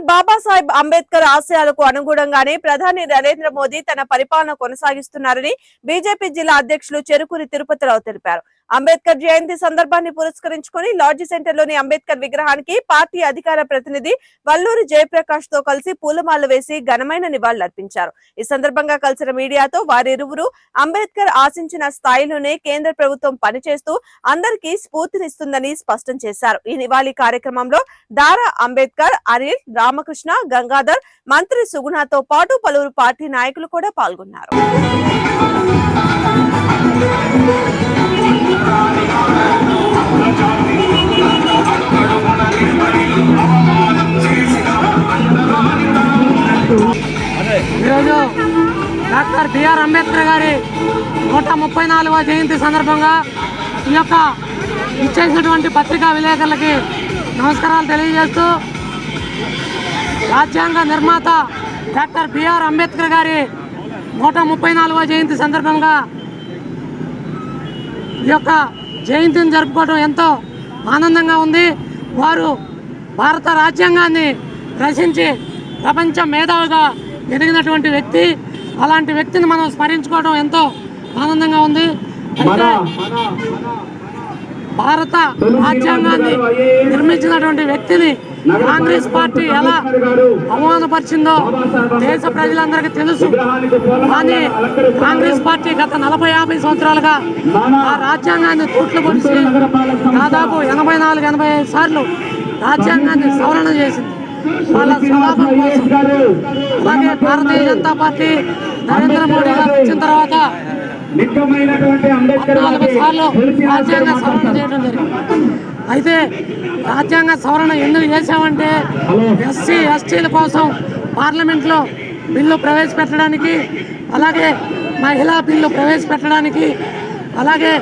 Doctor Babasaheb Ambedkar ఆశయాలకు అనుగుణంగానే ప్రధాని నరేంద్ర మోదీ తన పరిపాలన కొనసాగిస్తున్నారని బీజేపీ జిల్లా అధ్యక్షులు చెరుకూరి తిరుపతిరావు తెలిపారు. అంబేద్కర్ జయంతి సందర్భాన్ని పురస్కరించుకొని లాడ్జీ సెంటర్లోని అంబేద్కర్ విగ్రహానికి పార్టీ అధికార ప్రతినిధి వల్లూరి జయప్రకాష్తో కలిసి పూలమాల వేసి ఘనమైన నివాళులర్పించారు ఈ సందర్భంగా కలిసిన మీడియాతో వారిరువురు అంబేద్కర్ ఆశించిన స్థాయిలోనే కేంద్ర ప్రభుత్వం పనిచేస్తూ అందరికీ స్ఫూర్తినిస్తుందని స్పష్టం చేశారు. ఈ నివాళి కార్యక్రమంలో దారా అంబేద్కర్ అనిల్ రామకృష్ణ గంగాధర్ మంత్రి సుగుణతో పాటు పలువురు పార్టీ నాయకులు కూడా పాల్గొన్నారు. డాక్టర్ బిఆర్ అంబేద్కర్ గారి నూట ముప్పై నాలుగవ జయంతి సందర్భంగా ఈ యొక్క ఇచ్చేసినటువంటి పత్రికా విలేకరులకి నమస్కారాలు తెలియజేస్తూ రాజ్యాంగ నిర్మాత డాక్టర్ బిఆర్ అంబేద్కర్ గారి నూట ముప్పై నాలుగవ జయంతి సందర్భంగా ఈ యొక్క జయంతిని జరుపుకోవడం ఎంతో ఆనందంగా ఉంది. వారు భారత రాజ్యాంగాన్ని రచించి ప్రపంచ మేధావిగా ఎదిగినటువంటి వ్యక్తి. అలాంటి వ్యక్తిని మనం స్మరించుకోవడం ఎంతో ఆనందంగా ఉంది. భారత రాజ్యాంగాన్ని నిర్మించినటువంటి వ్యక్తిని కాంగ్రెస్ పార్టీ ఎలా అవమానపరిచిందో దేశ ప్రజలందరికీ తెలుసు. కానీ కాంగ్రెస్ పార్టీ గత నలభై యాభై సంవత్సరాలుగా ఆ రాజ్యాంగాన్ని తూట్లు పొడిచి దాదాపు ఎనభై నాలుగు ఎనభై ఐదు సార్లు రాజ్యాంగాన్ని సవరణ చేసింది. వాళ్ళ స్వలాభం కోసం అలాగే భారతీయ జనతా పార్టీ నరేంద్ర మోడీ గారు వచ్చిన తర్వాత పద్నాలుగు సార్లు రాజ్యాంగ సవరణ చేయడం జరిగింది. అయితే రాజ్యాంగ సవరణ ఎందుకు చేశామంటే ఎస్సీ ఎస్టీల కోసం పార్లమెంట్లో బిల్లు ప్రవేశపెట్టడానికి అలాగే మహిళా బిల్లు ప్రవేశపెట్టడానికి అలాగే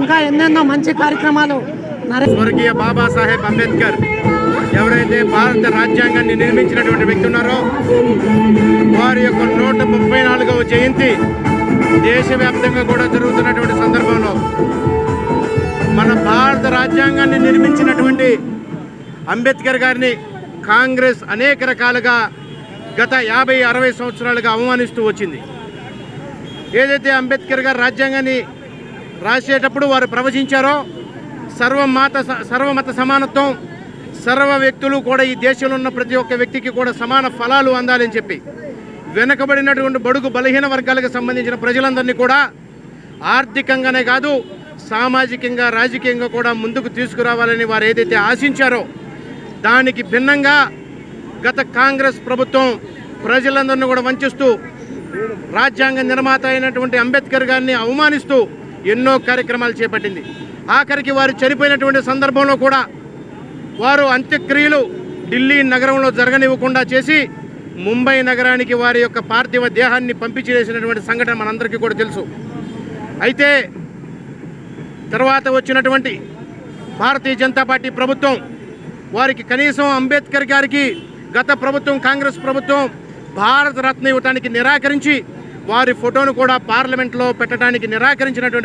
ఇంకా ఎన్నెన్నో మంచి కార్యక్రమాలు స్వర్గీయ బాబాసాహెబ్ అంబేద్కర్ ఎవరైతే భారత రాజ్యాంగాన్ని నిర్మించినటువంటి వ్యక్తి ఉన్నారో వారి యొక్క నూట ముప్పై నాలుగవ జయంతి దేశవ్యాప్తంగా కూడా జరుగుతున్నటువంటి సందర్భంలో మన భారత రాజ్యాంగాన్ని నిర్మించినటువంటి అంబేద్కర్ గారిని కాంగ్రెస్ అనేక రకాలుగా గత యాభై అరవై సంవత్సరాలుగా అవమానిస్తూ వచ్చింది. ఏదైతే అంబేద్కర్ గారు రాజ్యాంగాన్ని రాసేటప్పుడు వారు ప్రవచించారో సర్వమాత సర్వమత సమానత్వం సర్వ వ్యక్తులు కూడా ఈ దేశంలో ఉన్న ప్రతి ఒక్క వ్యక్తికి కూడా సమాన ఫలాలు అందాలని చెప్పి వెనకబడినటువంటి బడుగు బలహీన వర్గాలకు సంబంధించిన ప్రజలందరినీ కూడా ఆర్థికంగానే కాదు సామాజికంగా రాజకీయంగా కూడా ముందుకు తీసుకురావాలని వారు ఏదైతే ఆశించారో దానికి భిన్నంగా గత కాంగ్రెస్ ప్రభుత్వం ప్రజలందరినీ కూడా వంచిస్తూ రాజ్యాంగ నిర్మాత అయినటువంటి అంబేద్కర్ గారిని అవమానిస్తూ ఎన్నో కార్యక్రమాలు చేపట్టింది. ఆఖరికి వారు చనిపోయినటువంటి సందర్భంలో కూడా వారు అంత్యక్రియలు ఢిల్లీ నగరంలో జరగనివ్వకుండా చేసి ముంబై నగరానికి వారి యొక్క పార్థివ దేహాన్ని పంపించేసినటువంటి సంఘటన మనందరికీ కూడా తెలుసు. అయితే తర్వాత వచ్చినటువంటి భారతీయ జనతా పార్టీ ప్రభుత్వం వారికి కనీసం అంబేద్కర్ గారికి గత ప్రభుత్వం కాంగ్రెస్ ప్రభుత్వం భారత రత్న ఇవ్వటానికి నిరాకరించి వారి ఫోటోను కూడా పార్లమెంట్లో పెట్టడానికి నిరాకరించినటువంటి